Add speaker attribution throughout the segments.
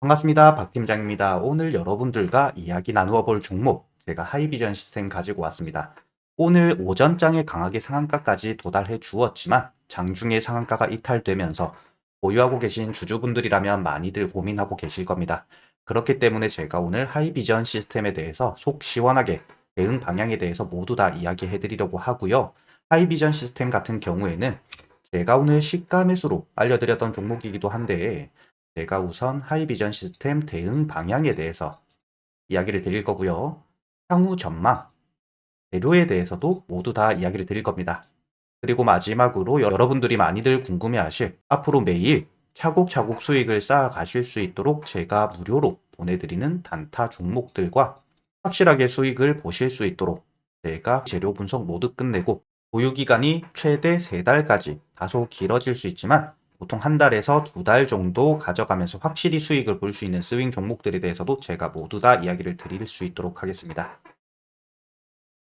Speaker 1: 반갑습니다. 박 팀장입니다. 오늘 여러분들과 이야기 나누어 볼 종목, 제가 하이비전 시스템 가지고 왔습니다. 오늘 오전장에 강하게 상한가까지 도달해 주었지만 장중에 상한가가 이탈되면서 보유하고 계신 주주분들이라면 많이들 고민하고 계실 겁니다. 그렇기 때문에 제가 오늘 하이비전 시스템에 대해서 속 시원하게 대응 방향에 대해서 모두 다 이야기해 드리려고 하고요. 하이비전 시스템 같은 경우에는 제가 오늘 시가 매수로 알려드렸던 종목이기도 한데 제가 우선 하이비전 시스템 대응 방향에 대해서 이야기를 드릴 거고요. 향후 전망, 재료에 대해서도 모두 다 이야기를 드릴 겁니다. 그리고 마지막으로 여러분들이 많이들 궁금해하실 앞으로 매일 차곡차곡 수익을 쌓아 가실 수 있도록 제가 무료로 보내드리는 단타 종목들과 확실하게 수익을 보실 수 있도록 제가 재료 분석 모두 끝내고 보유 기간이 최대 3달까지 다소 길어질 수 있지만 보통 한 달에서 두 달 정도 가져가면서 확실히 수익을 볼 수 있는 스윙 종목들에 대해서도 제가 모두 다 이야기를 드릴 수 있도록 하겠습니다.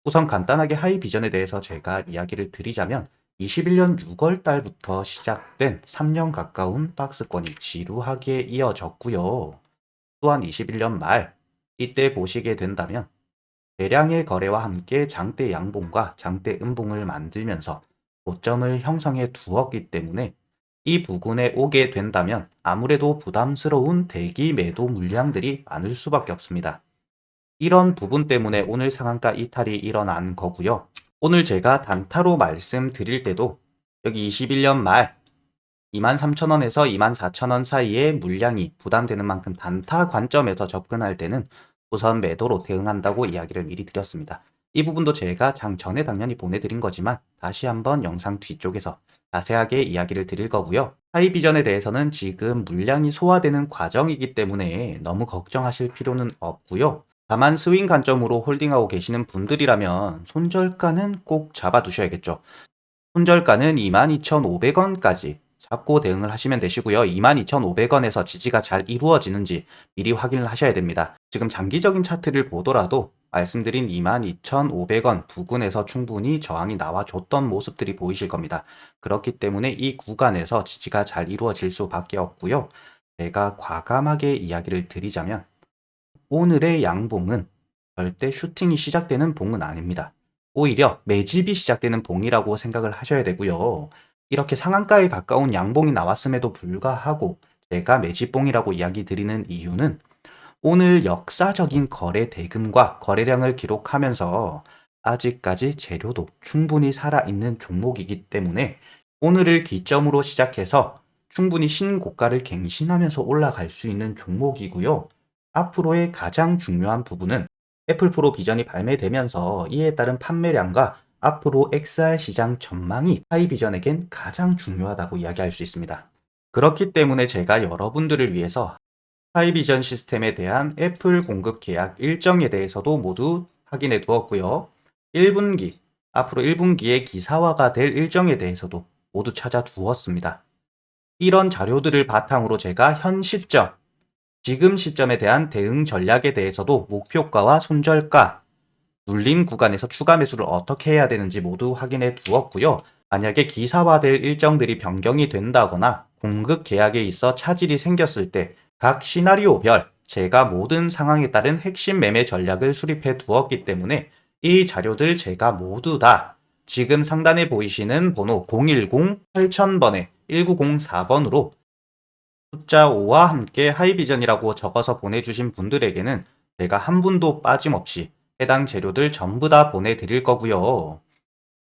Speaker 1: 우선 간단하게 하이 비전에 대해서 제가 이야기를 드리자면 21년 6월 달부터 시작된 3년 가까운 박스권이 지루하게 이어졌고요. 또한 21년 말 이때 보시게 된다면 대량의 거래와 함께 장대 양봉과 장대 음봉을 만들면서 고점을 형성해 두었기 때문에 이 부근에 오게 된다면 아무래도 부담스러운 대기 매도 물량들이 많을 수밖에 없습니다. 이런 부분 때문에 오늘 상한가 이탈이 일어난 거고요. 오늘 제가 단타로 말씀드릴 때도 여기 21년 말 23,000원에서 24,000원 사이에 물량이 부담되는 만큼 단타 관점에서 접근할 때는 우선 매도로 대응한다고 이야기를 미리 드렸습니다. 이 부분도 제가 장 전에 당연히 보내드린 거지만 다시 한번 영상 뒤쪽에서 자세하게 이야기를 드릴 거고요. 하이 비전에 대해서는 지금 물량이 소화되는 과정이기 때문에 너무 걱정하실 필요는 없고요. 다만 스윙 관점으로 홀딩하고 계시는 분들이라면 손절가는 꼭 잡아두셔야겠죠. 손절가는 22,500원까지 잡고 대응을 하시면 되시고요. 22,500원에서 지지가 잘 이루어지는지 미리 확인을 하셔야 됩니다. 지금 장기적인 차트를 보더라도 말씀드린 22,500원 부근에서 충분히 저항이 나와줬던 모습들이 보이실 겁니다. 그렇기 때문에 이 구간에서 지지가 잘 이루어질 수밖에 없고요. 제가 과감하게 이야기를 드리자면 오늘의 양봉은 절대 슈팅이 시작되는 봉은 아닙니다. 오히려 매집이 시작되는 봉이라고 생각을 하셔야 되고요. 이렇게 상한가에 가까운 양봉이 나왔음에도 불구하고 제가 매집봉이라고 이야기 드리는 이유는 오늘 역사적인 거래 대금과 거래량을 기록하면서 아직까지 재료도 충분히 살아있는 종목이기 때문에 오늘을 기점으로 시작해서 충분히 신고가를 갱신하면서 올라갈 수 있는 종목이고요. 앞으로의 가장 중요한 부분은 애플 프로 비전이 발매되면서 이에 따른 판매량과 앞으로 XR 시장 전망이 하이 비전에겐 가장 중요하다고 이야기할 수 있습니다. 그렇기 때문에 제가 여러분들을 위해서 하이비전 시스템에 대한 애플 공급 계약 일정에 대해서도 모두 확인해 두었고요. 1분기, 앞으로 1분기에 기사화가 될 일정에 대해서도 모두 찾아 두었습니다. 이런 자료들을 바탕으로 제가 현 시점, 지금 시점에 대한 대응 전략에 대해서도 목표가와 손절가, 눌림 구간에서 추가 매수를 어떻게 해야 되는지 모두 확인해 두었고요. 만약에 기사화될 일정들이 변경이 된다거나 공급 계약에 있어 차질이 생겼을 때 각 시나리오별 제가 모든 상황에 따른 핵심 매매 전략을 수립해 두었기 때문에 이 자료들 제가 모두 다 지금 상단에 보이시는 번호 010-8000번에 1904번으로 숫자 5와 함께 하이비전이라고 적어서 보내주신 분들에게는 제가 한 분도 빠짐없이 해당 재료들 전부 다 보내드릴 거고요.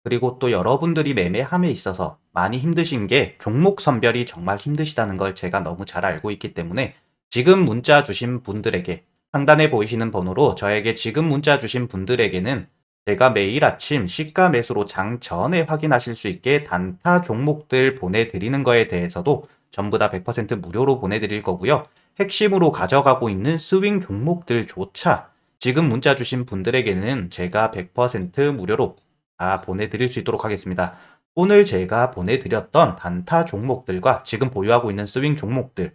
Speaker 1: 그리고 또 여러분들이 매매함에 있어서 많이 힘드신 게 종목 선별이 정말 힘드시다는 걸 제가 너무 잘 알고 있기 때문에 지금 문자 주신 분들에게 상단에 보이시는 번호로 저에게 지금 문자 주신 분들에게는 제가 매일 아침 시가 매수로 장 전에 확인하실 수 있게 단타 종목들 보내드리는 거에 대해서도 전부 다 100% 무료로 보내드릴 거고요. 핵심으로 가져가고 있는 스윙 종목들조차 지금 문자 주신 분들에게는 제가 100% 무료로 다 보내드릴 수 있도록 하겠습니다. 오늘 제가 보내드렸던 단타 종목들과 지금 보유하고 있는 스윙 종목들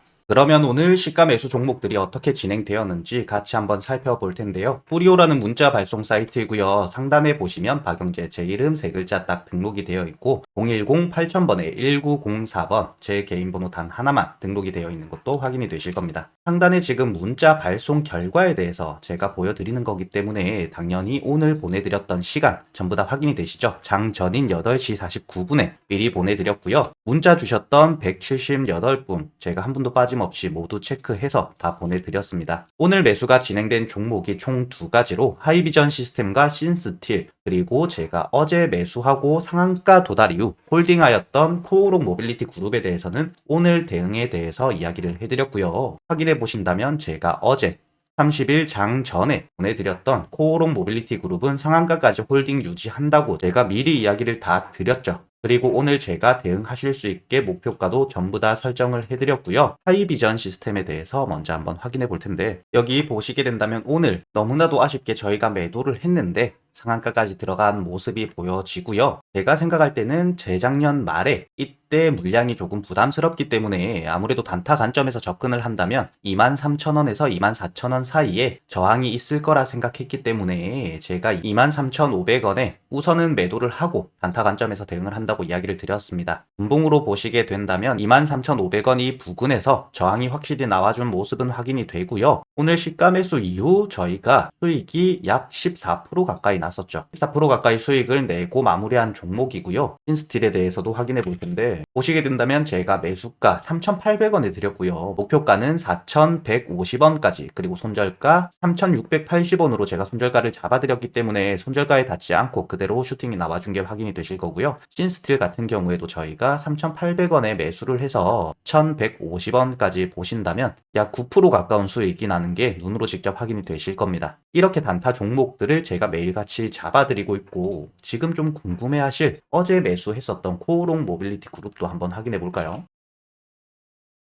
Speaker 1: 그러면 오늘 시가 매수 종목들이 어떻게 진행되었는지 같이 한번 살펴볼 텐데요. 뿌리오라는 문자 발송 사이트이고요. 상단에 보시면 박영재 제 이름 세 글자 딱 등록이 되어 있고 010 8000번에 1904번 제 개인 번호 단 하나만 등록이 되어 있는 것도 확인이 되실 겁니다. 상단에 지금 문자 발송 결과에 대해서 제가 보여드리는 거기 때문에 당연히 오늘 보내드렸던 시간 전부 다 확인이 되시죠? 장 전인 8시 49분에 미리 보내드렸고요. 문자 주셨던 178분 제가 한 분도 빠짐없이 모두 체크해서 다 보내드렸습니다. 오늘 매수가 진행된 종목이 총 두 가지로 하이비전 시스템과 신스틸 그리고 제가 어제 매수하고 상한가 도달 이후 홀딩하였던 코오롱 모빌리티 그룹에 대해서는 오늘 대응에 대해서 이야기를 해드렸고요. 확인해 보신다면 제가 어제 30일 장 전에 보내드렸던 코오롱 모빌리티 그룹은 상한가까지 홀딩 유지한다고 제가 미리 이야기를 다 드렸죠. 그리고 오늘 제가 대응하실 수 있게 목표가도 전부 다 설정을 해드렸고요. 하이비전 시스템에 대해서 먼저 한번 확인해 볼 텐데 여기 보시게 된다면 오늘 너무나도 아쉽게 저희가 매도를 했는데 상한가까지 들어간 모습이 보여지고요. 제가 생각할 때는 재작년 말에 이때 물량이 조금 부담스럽기 때문에 아무래도 단타 관점에서 접근을 한다면 23,000원에서 24,000원 사이에 저항이 있을 거라 생각했기 때문에 제가 23,500원에 우선은 매도를 하고 단타 관점에서 대응을 한다 고 이야기를 드렸습니다. 분봉으로 보시게 된다면 23,500원이 부근에서 저항이 확실히 나와준 모습은 확인이 되고요. 오늘 시가 매수 이후 저희가 수익이 약 14% 가까이 났었죠. 14% 가까이 수익을 내고 마무리한 종목이고요. 신스틸에 대해서도 확인해 볼 텐데 보시게 된다면 제가 매수가 3,800원에 드렸고요. 목표가는 4,150원까지 그리고 손절가 3,680원으로 제가 손절가를 잡아드렸기 때문에 손절가에 닿지 않고 그대로 슈팅이 나와준 게 확인이 되실 거고요. 신스 틸 같은 경우에도 저희가 3,800원에 매수를 해서 1,150원까지 보신다면 약 9% 가까운 수익이 나는 게 눈으로 직접 확인이 되실 겁니다. 이렇게 단타 종목들을 제가 매일같이 잡아드리고 있고 지금 좀 궁금해하실 어제 매수했었던 코오롱 모빌리티 그룹도 한번 확인해 볼까요?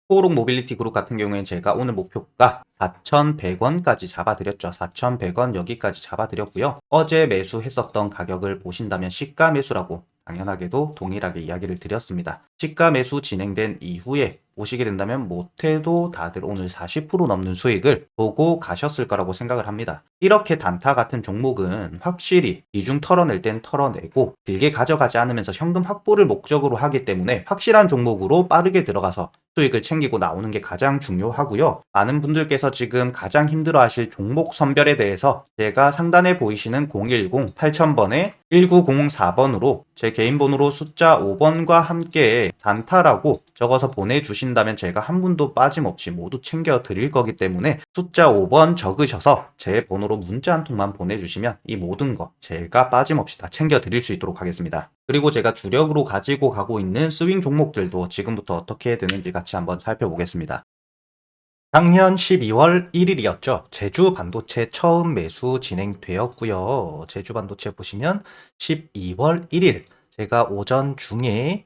Speaker 1: 코오롱 모빌리티 그룹 같은 경우에는 제가 오늘 목표가 4,100원까지 잡아드렸죠. 4,100원 여기까지 잡아드렸고요. 어제 매수했었던 가격을 보신다면 시가 매수라고 당연하게도 동일하게 이야기를 드렸습니다. 시가 매수 진행된 이후에 오시게 된다면 못해도 다들 오늘 40% 넘는 수익을 보고 가셨을 거라고 생각을 합니다. 이렇게 단타 같은 종목은 확실히 비중 털어낼 땐 털어내고 길게 가져가지 않으면서 현금 확보를 목적으로 하기 때문에 확실한 종목으로 빠르게 들어가서 수익을 챙기고 나오는 게 가장 중요하고요. 많은 분들께서 지금 가장 힘들어 하실 종목 선별에 대해서 제가 상단에 보이시는 010 8000번에 1904번으로 제 개인 번호로 숫자 5번과 함께 단타라고 적어서 보내주 신다면 제가 한 분도 빠짐없이 모두 챙겨 드릴 거기 때문에 숫자 5번 적으셔서 제 번호로 문자 한 통만 보내주시면 이 모든 거 제가 빠짐없이 다 챙겨 드릴 수 있도록 하겠습니다. 그리고 제가 주력으로 가지고 가고 있는 스윙 종목들도 지금부터 어떻게 되는지 같이 한번 살펴보겠습니다. 작년 12월 1일이었죠. 제주 반도체 처음 매수 진행되었고요. 제주 반도체 보시면 12월 1일 제가 오전 중에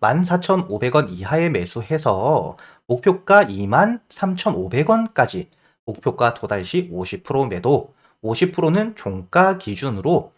Speaker 2: 14,500원 이하에 매수해서 목표가 23,500원까지 목표가 도달 시 50% 매도 50%는 종가 기준으로 아,